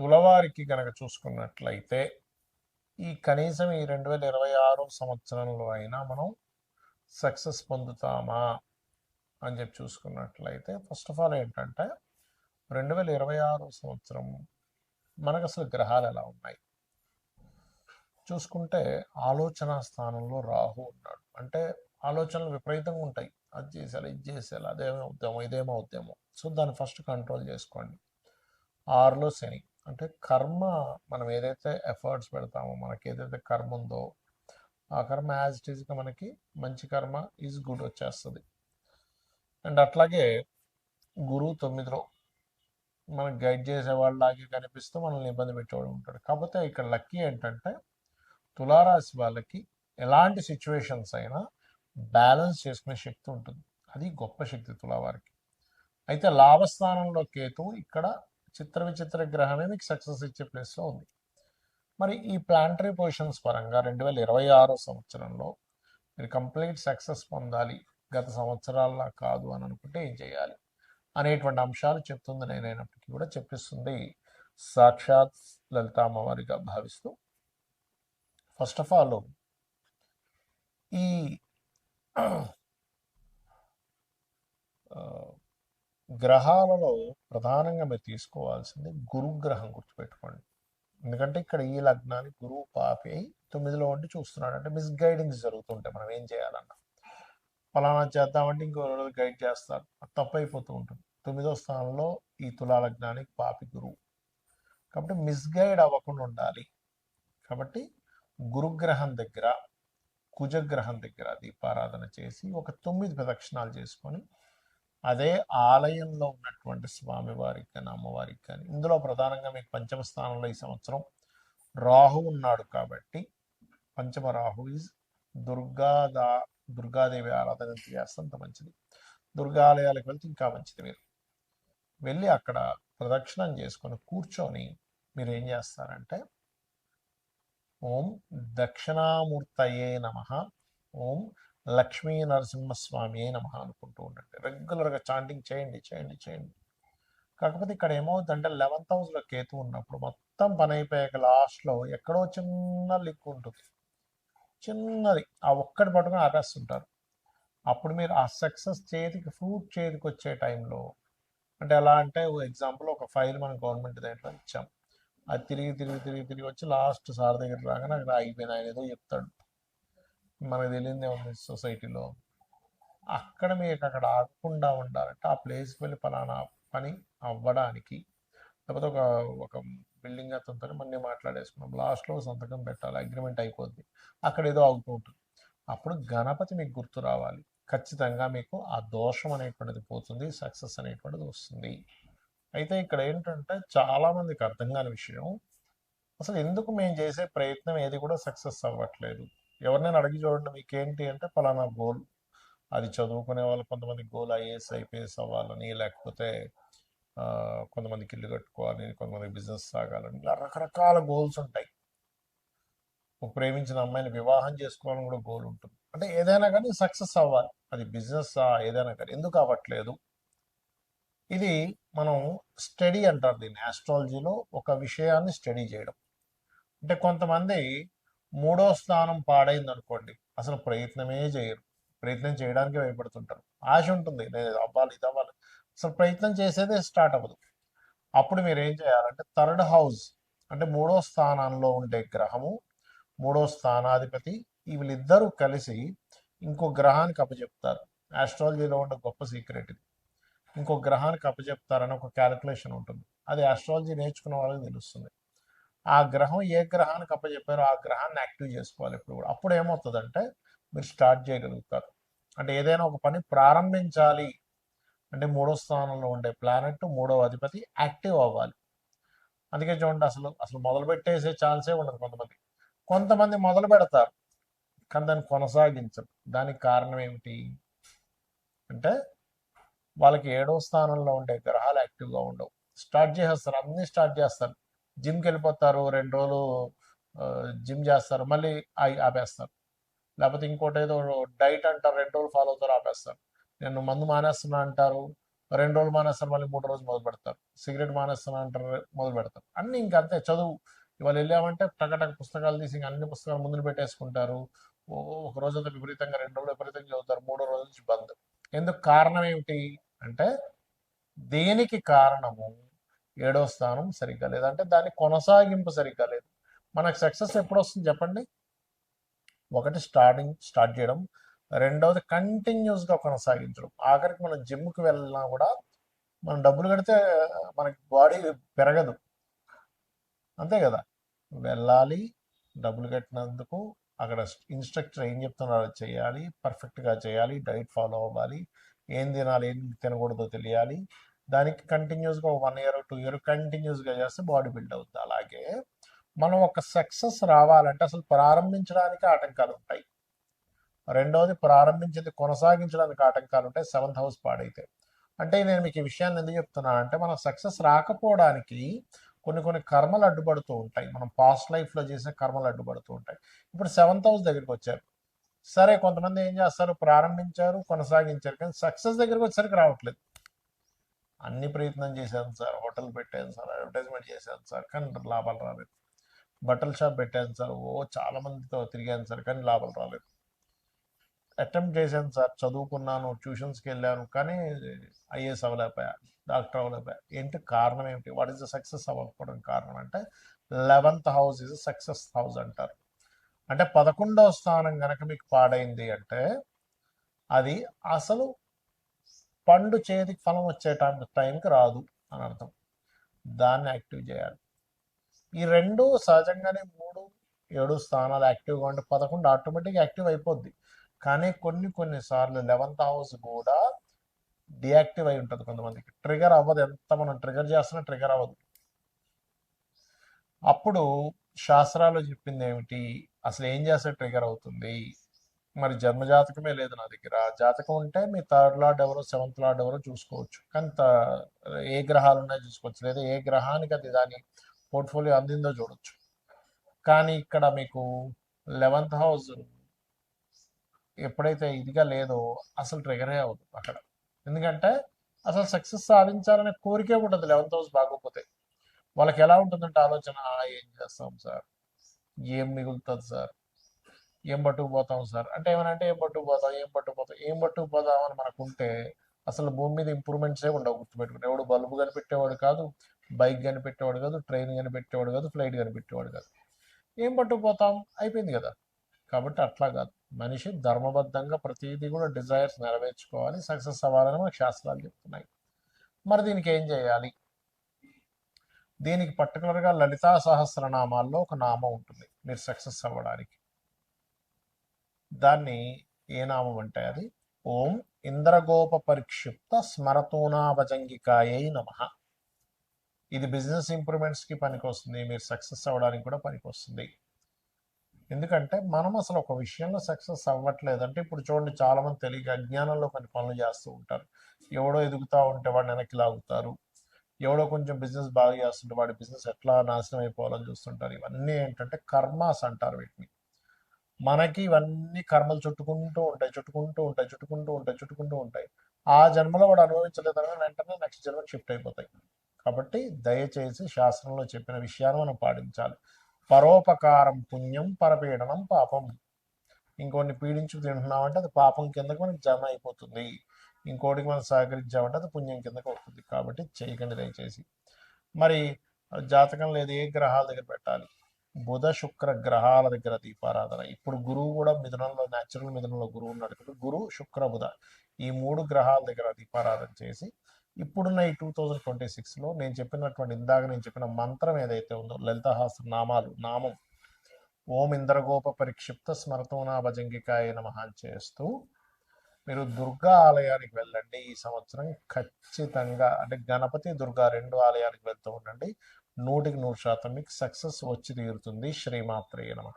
తులవారికి కనుక చూసుకున్నట్లయితే ఈ కనీసం ఈ రెండు వేల ఇరవై ఆరు సంవత్సరంలో అయినా మనం సక్సెస్ పొందుతామా అని చెప్పి చూసుకున్నట్లయితే ఫస్ట్ ఆఫ్ ఆల్ ఏంటంటే రెండు వేల ఇరవై ఆరు సంవత్సరం మనకు అసలు గ్రహాలు ఎలా ఉన్నాయి? చూసుకుంటే ఆలోచన స్థానంలో రాహు ఉన్నాడు. అంటే ఆలోచనలు విపరీతంగా ఉంటాయి. అది చేసేయాలి ఇది చేసేయాలి అదేమో ఉద్యమం ఇదేమో ఉద్యమం సో దాన్ని ఫస్ట్ కంట్రోల్ చేసుకోండి. ఆరులో శని. అంటే కర్మ మనం ఏదైతే ఎఫర్ట్స్ పెడతామో మనకి ఏదైతే కర్మ ఉందో ఆ కర్మ యాజ్ ఇట్ ఈస్గా మనకి మంచి కర్మ ఈజ్ గుడ్ వచ్చేస్తుంది. అండ్ అట్లాగే గురువు తొమ్మిదిలో మనకు గైడ్ చేసేవాళ్ళలాగే కనిపిస్తూ మనల్ని ఇబ్బంది పెట్టేవాడు ఉంటాడు. కాకపోతే ఇక్కడ లక్కీ ఏంటంటే తులారాశి వాళ్ళకి ఎలాంటి సిచ్యువేషన్స్ అయినా బ్యాలెన్స్ చేసుకునే శక్తి ఉంటుంది. అది గొప్ప శక్తి తులావారికి. అయితే లాభస్థానంలో కేతు ఇక్కడ చిత్ర విచిత్ర గ్రహం మీకు సక్సెస్ ఇచ్చే ప్లేస్లో ఉంది. మరి ఈ ప్లాంటరీ పొజిషన్స్ పరంగా రెండు వేల ఇరవై ఆరో సంవత్సరంలో మీరు కంప్లీట్ సక్సెస్ పొందాలి. గత సంవత్సరాల్లా కాదు అని అనుకుంటే ఏం చేయాలి? అనేటువంటి అంశాలు చెప్తుంది నేనైనప్పటికీ కూడా చెప్పిస్తుంది. సాక్షాత్ లలిత అమ్మవారిగా భావిస్తూ. ఫస్ట్ ఆఫ్ ఆల్ ఈ గ్రహాలలో ప్రధానంగా మీరు తీసుకోవాల్సింది గురుగ్రహం గుర్తుపెట్టుకోండి. ఎందుకంటే ఇక్కడ ఈ లగ్నాన్ని గురువు పాపి అయి తొమ్మిదిలో ఉండి చూస్తున్నాడు. అంటే మిస్గైడింగ్స్ జరుగుతుంటాయి. మనం ఏం చేయాలన్నా. ఫలానా చేద్దామంటే ఇంకో రోజు గైడ్ చేస్తారు అది తప్పు అయిపోతూ ఉంటుంది. తొమ్మిదో స్థానంలో ఈ తులా లగ్నానికి పాపి గురువు. కాబట్టి మిస్గైడ్ అవ్వకుండా ఉండాలి. కాబట్టి గురుగ్రహం దగ్గర కుజగ్రహం దగ్గర దీపారాధన చేసి ఒక తొమ్మిది ప్రదక్షిణాలు చేసుకొని అదే ఆలయంలో ఉన్నటువంటి స్వామివారికి కానీ అమ్మవారికి కానీ ఇందులో ప్రధానంగా మీకు పంచమ స్థానంలో ఈ సంవత్సరం రాహు ఉన్నాడు కాబట్టి పంచమ రాహు ఈజ్ దుర్గాదా దుర్గాదేవి ఆరాధన చేస్తే అంత మంచిది. దుర్గా ఆలయాలకు వెళ్తే ఇంకా మంచిది మీరు. వెళ్ళి అక్కడ ప్రదక్షిణం చేసుకొని కూర్చొని మీరు ఏం చేస్తారంటే ఓం దక్షిణామూర్తయే నమ ఓం లక్ష్మీ నరసింహస్వామి నమ అనుకుంటూ ఉండండి. రెగ్యులర్గా చాంటింగ్ చేయండి చేయండి చేయండి. కాకపోతే ఇక్కడ ఏమవుతుందంటే లెవెన్త్ హౌస్లో కేతు ఉన్నప్పుడు మొత్తం పని అయిపోయాక లాస్ట్లో ఎక్కడో చిన్న లిక్ ఉంటుంది. చిన్నది. ఆ ఒక్కటి పట్టుకుని ఆపేస్తుంటారు. అప్పుడు మీరు ఆ సక్సెస్ చేతికి ఫ్రూట్ చేతికి వచ్చే టైంలో అంటే ఎలా అంటే ఎగ్జాంపుల్ ఒక ఫైల్ మనం గవర్నమెంట్ దగ్గర ఇచ్చాం. అది తిరిగి తిరిగి తిరిగి తిరిగి వచ్చి లాస్ట్ సార్ దగ్గర రాగానే అక్కడ ఆగిపోయిన ఆయన ఏదో చెప్తాడు. మనకు తెలియదే ఉంది సొసైటీలో. అక్కడ మీకు అక్కడ ఆగకుండా ఉండాలంటే ఆ ప్లేస్కి వెళ్ళి పలానా పని అవ్వడానికి లేకపోతే ఒక ఒక బిల్డింగ్ అతనితో మళ్ళీ మాట్లాడేసుకున్నాం లాస్ట్లో సంతకం పెట్టాలి అగ్రిమెంట్ అయిపోద్ది. అక్కడ ఏదో ఆగుతూ ఉంటుంది. అప్పుడు గణపతి మీకు గుర్తు రావాలి. ఖచ్చితంగా మీకు ఆ దోషం అనేటువంటిది పోతుంది సక్సెస్ అనేటువంటిది వస్తుంది. అయితే ఇక్కడ ఏంటంటే చాలామందికి అర్థం కాని విషయం అసలు ఎందుకు మేము చేసే ప్రయత్నం ఏది కూడా సక్సెస్ అవ్వట్లేదు. ఎవరినైనా అడిగి చూడండి మీకు ఏంటి అంటే పలానా గోల్. అది చదువుకునే వాళ్ళు కొంతమంది గోల్ ఐఏఎస్ ఐపీఎస్ అవ్వాలని లేకపోతే కొంతమందికి ఇల్లు కట్టుకోవాలి కొంతమంది బిజినెస్ సాగాలని ఇలా రకరకాల గోల్స్ ఉంటాయి. ఒక ప్రేమించిన అమ్మాయిని వివాహం చేసుకోవాలని కూడా గోల్ ఉంటుంది. అంటే ఏదైనా కానీ సక్సెస్ అవ్వాలి. అది బిజినెస్ ఏదైనా కానీ. ఎందుకు అవ్వట్లేదు? ఇది మనం స్టడీ అంటారు దీన్ని. ఆస్ట్రాలజీలో ఒక విషయాన్ని స్టడీ చేయడం. అంటే కొంతమంది మూడో స్థానం పాడైంది అనుకోండి అసలు ప్రయత్నమే చేయరు. ప్రయత్నం చేయడానికి భయపడుతుంటారు. ఆశ ఉంటుంది నేను అవ్వాలి ఇది అవ్వాలి. అసలు ప్రయత్నం చేసేదే స్టార్ట్ అవ్వదు. అప్పుడు మీరు ఏం చేయాలంటే థర్డ్ హౌస్ అంటే మూడో స్థానంలో ఉండే గ్రహము మూడో స్థానాధిపతి వీళ్ళిద్దరూ కలిసి ఇంకో గ్రహానికి అప్పచెప్తారు. ఆస్ట్రాలజీలో ఉండే గొప్ప సీక్రెట్ ఇది. ఇంకో గ్రహానికి అప్పచెప్తారని ఒక క్యాలిక్యులేషన్ ఉంటుంది. అది ఆస్ట్రాలజీ నేర్చుకున్న వాళ్ళకి తెలుస్తుంది. ఆ గ్రహం ఏ గ్రహానికి అప్పచెప్పారో ఆ గ్రహాన్ని యాక్టివ్ చేసుకోవాలి ఇప్పుడు కూడా. అప్పుడు ఏమవుతుందంటే మీరు స్టార్ట్ చేయగలుగుతారు. అంటే ఏదైనా ఒక పని ప్రారంభించాలి. అంటే మూడో స్థానంలో ఉండే ప్లానెట్ మూడవ అధిపతి యాక్టివ్ అవ్వాలి. అందుకే చూడండి అసలు అసలు మొదలు పెట్టేసే ఛాన్సే ఉండదు కొంతమంది. కొంతమంది మొదలు పెడతారు కానీ దాన్ని కొనసాగించరు. దానికి కారణం ఏమిటి? అంటే వాళ్ళకి ఏడో స్థానంలో ఉండే గ్రహాలు యాక్టివ్గా ఉండవు. స్టార్ట్ చేసేస్తారు అన్నీ స్టార్ట్ చేస్తారు. జిమ్కి వెళ్ళిపోతారు రెండు రోజులు జిమ్ చేస్తారు మళ్ళీ ఆపేస్తారు. లేకపోతే ఇంకోటి ఏదో డైట్ అంటారు రెండు రోజులు ఫాలో అవుతారు ఆపేస్తారు. నేను మందు మానేస్తున్నా అంటారు రెండు రోజులు మానేస్తారు మళ్ళీ మూడు రోజులు మొదలు పెడతారు. సిగరెట్ మానేస్తాను అంటారు మొదలు పెడతారు. అన్ని ఇంకా అంతే చదువు. ఇవాళ వెళ్ళామంటే టకటక పుస్తకాలు తీసి ఇంకా అన్ని పుస్తకాలు ముందు పెట్టేసుకుంటారు. ఒక రోజు అంతా విపరీతంగా రెండు రోజులు విపరీతంగా చదువుతారు మూడో రోజు నుంచి బంద్. ఎందుకు కారణం ఏమిటి అంటే దేనికి కారణము? ఏడో స్థానం సరిగ్గా లేదంటే దాని కొనసాగింపు సరిగ్గా లేదు. మనకు సక్సెస్ ఎప్పుడు వస్తుంది చెప్పండి? ఒకటి స్టార్టింగ్ స్టార్ట్ చేయడం. రెండవది కంటిన్యూస్గా కొనసాగించడం. ఆఖరికి మనం జిమ్కి వెళ్ళినా కూడా మనం డబ్బులు కడితే మనకి బాడీ పెరగదు. అంతే కదా? వెళ్ళాలి డబ్బులు కట్టినందుకు అక్కడ ఇన్స్ట్రక్టర్ ఏం చెప్తున్నారో చేయాలి పర్ఫెక్ట్గా చేయాలి డైట్ ఫాలో అవ్వాలి ఏం తినాలి ఏం తినకూడదో తెలియాలి దానికి కంటిన్యూస్గా వన్ ఇయర్ టూ ఇయర్ కంటిన్యూస్గా చేస్తే బాడీ బిల్డ్ అవుతుంది అలాగే మనం ఒక సక్సెస్ రావాలంటే అసలు ప్రారంభించడానికి ఆటంకాలు ఉంటాయి. రెండవది ప్రారంభించింది కొనసాగించడానికి ఆటంకాలు ఉంటాయి. సెవెంత్ హౌస్ పాడైతే. అంటే నేను మీకు ఈ విషయాన్ని ఎందుకు చెప్తున్నా అంటే మనం సక్సెస్ రాకపోవడానికి కొన్ని కొన్ని కర్మలు అడ్డుపడుతూ ఉంటాయి. మనం పాస్ట్ లైఫ్లో చేసిన కర్మలు అడ్డుపడుతూ ఉంటాయి. ఇప్పుడు సెవెంత్ హౌస్ దగ్గరికి వచ్చారు. సరే కొంతమంది ఏం చేస్తారు? ప్రారంభించారు కొనసాగించారు. కానీ సక్సెస్ దగ్గరికి వచ్చేసరికి రావట్లేదు. అన్ని ప్రయత్నం చేశాను సార్. హోటల్ పెట్టాను సార్. అడ్వర్టైజ్మెంట్ చేశాను సార్. కానీ లాభాలు రాలేదు. బట్టల షాప్ పెట్టాను సార్. ఓ చాలా మందితో తిరిగాను సార్ కానీ లాభాలు రాలేదు. అటెంప్ట్ చేశాను సార్. చదువుకున్నాను ట్యూషన్స్కి వెళ్ళాను కానీ ఐఏఎస్ అవ్వలేకపోయా డాక్టర్ అవ్వలేకపోయా. ఏంటి కారణం ఏమిటి? వాట్ ఈస్ ద సక్సెస్ అవ్వకపోవడం కారణం అంటే eleventh house is success house అంటారు. అంటే పదకొండవ స్థానం కనుక మీకు పాడైంది అంటే అది అసలు పండు చేతికి ఫలం వచ్చే టైంకి రాదు అని అర్థం. దాన్ని యాక్టివ్ చేయాలి. ఈ రెండు సహజంగానే మూడు ఏడు స్థానాలు యాక్టివ్గా ఉంటే పదకొండు ఆటోమేటిక్గా యాక్టివ్ అయిపోద్ది. కానీ కొన్ని కొన్నిసార్లు లెవెన్త్ హౌస్ కూడా డియాక్టివ్ అయి ఉంటుంది కొంతమందికి. ట్రిగర్ అవ్వదు. ఎంత మనం ట్రిగర్ చేస్తున్నా ట్రిగర్ అవ్వదు. అప్పుడు శాస్త్రాలు చెప్పింది ఏమిటి? అసలు ఏం చేస్తే ట్రిగర్ అవుతుంది? మరి జన్మ జాతకమే లేదు నా దగ్గర. జాతకం ఉంటే మీ థర్డ్ లార్డ్ ఎవరో సెవెంత్ లార్డ్ ఎవరో చూసుకోవచ్చు. కానీ ఏ గ్రహాలు ఉన్నాయో చూసుకోవచ్చు. లేదా ఏ గ్రహానికి అది దాని పోర్ట్ఫోలియో అందిందో చూడొచ్చు. కానీ ఇక్కడ మీకు లెవెంత్ హౌస్ ఎప్పుడైతే ఇదిగా లేదో అసలు ట్రిగరే అవ్వదు అక్కడ. ఎందుకంటే అసలు సక్సెస్ సాధించాలనే కోరికే ఉంటుంది లెవెంత్ హౌస్ బాగోపోతే వాళ్ళకి ఎలా ఉంటుందంటే ఆలోచన ఏం చేస్తాం సార్? ఏం మిగులుతుంది సార్? ఏం పట్టుకుపోతాం సార్? అంటే ఏమనంటే ఏం పట్టుకుపోతాం ఏం పట్టుకుపోతాం ఏం పట్టుకుపోతాం అని మనకు ఉంటే అసలు భూమి మీద ఇంప్రూవ్మెంట్సే ఉండవు గుర్తుపెట్టుకుని ఎవడు బల్బు కనిపెట్టేవాడు కాదు బైక్ కనిపెట్టేవాడు కాదు ట్రైన్ కనిపెట్టేవాడు కాదు ఫ్లైట్ కనిపెట్టేవాడు కాదు. ఏం పట్టుకుపోతాం? అయిపోయింది కదా. కాబట్టి అట్లా కాదు. మనిషి ధర్మబద్ధంగా ప్రతిదీ కూడా డిజైర్స్ నెరవేర్చుకోవాలి. సక్సెస్ అవ్వాలని మనకు శాస్త్రాలు చెప్తున్నాయి. మరి దీనికి ఏం చేయాలి? దీనికి పర్టికులర్గా లలితా సహస్రనామాల్లో ఒక నామం ఉంటుంది. మీరు సక్సెస్ అవ్వడానికి. దాన్ని ఏ నామం అంటే అది? ఓం ఇంద్రగోప పరిక్షిప్త స్మరతూనాభజంగికాయై నమ. ఇది బిజినెస్ ఇంప్రూవ్మెంట్స్కి పనికొస్తుంది. మీరు సక్సెస్ అవ్వడానికి కూడా పనికొస్తుంది. ఎందుకంటే మనం అసలు ఒక విషయంలో సక్సెస్ అవ్వట్లేదు అంటే ఇప్పుడు చూడండి చాలామంది తెలియక అజ్ఞానంలో కొన్ని పనులు చేస్తూ ఉంటారు. ఎవడో ఎదుగుతా ఉంటే వాడిని వెనక్కి లాగుతారు. ఎవడో కొంచెం బిజినెస్ బాగా చేస్తుంటే వాడి బిజినెస్ ఎట్లా నాశనం అయిపోవాలని చూస్తుంటారు. ఇవన్నీ ఏంటంటే కర్మాస్ అంటారు వీటిని. మనకి ఇవన్నీ కర్మలు చుట్టుకుంటూ ఉంటాయి చుట్టుకుంటూ ఉంటాయి చుట్టుకుంటూ ఉంటాయి చుట్టుకుంటూ ఉంటాయి. ఆ జన్మలో వాడు అనుభవించలేదని వెంటనే నెక్స్ట్ జన్మ షిఫ్ట్ అయిపోతాయి. కాబట్టి దయచేసి శాస్త్రంలో చెప్పిన విషయాన్ని మనం పాటించాలి. పరోపకారం పుణ్యం పరపీడనం పాపం. ఇంకోటిని పీడించు తింటున్నామంటే అది పాపం కిందకి మనకి జమ అయిపోతుంది. ఇంకోటికి మనం సహకరించామంటే అది పుణ్యం కిందకి వస్తుంది. కాబట్టి చేయకండి దయచేసి. మరి జాతకం లేదు ఏ గ్రహాల దగ్గర పెట్టాలి? బుధ శుక్ర గ్రహాల దగ్గర దీపారాధన. ఇప్పుడు గురువు కూడా మిథునంలో న్యాచురల్ మిథునంలో గురువు ఉన్నాడు కాబట్టి గురు శుక్ర బుధ. ఈ మూడు గ్రహాల దగ్గర దీపారాధన చేసి ఇప్పుడున్న ఈ టూ థౌజండ్ ట్వంటీ సిక్స్లో నేను చెప్పినటువంటి ఇందాక నేను చెప్పిన మంత్రం ఏదైతే ఉందో లలితహాస్త్ర నామాలు నామం ఓం ఇంద్రగోప పరిక్షిప్త స్మరతోనా భజంగికాయ నమహాన్ చేస్తూ మీరు దుర్గా ఆలయానికి వెళ్ళండి ఈ సంవత్సరం. ఖచ్చితంగా అంటే గణపతి దుర్గా రెండు ఆలయానికి వెళ్తూ ఉండండి. నూటికి నూరు శాతం మీకు సక్సెస్ వచ్చి తీరుతుంది. శ్రీమాత్రేయ నమ.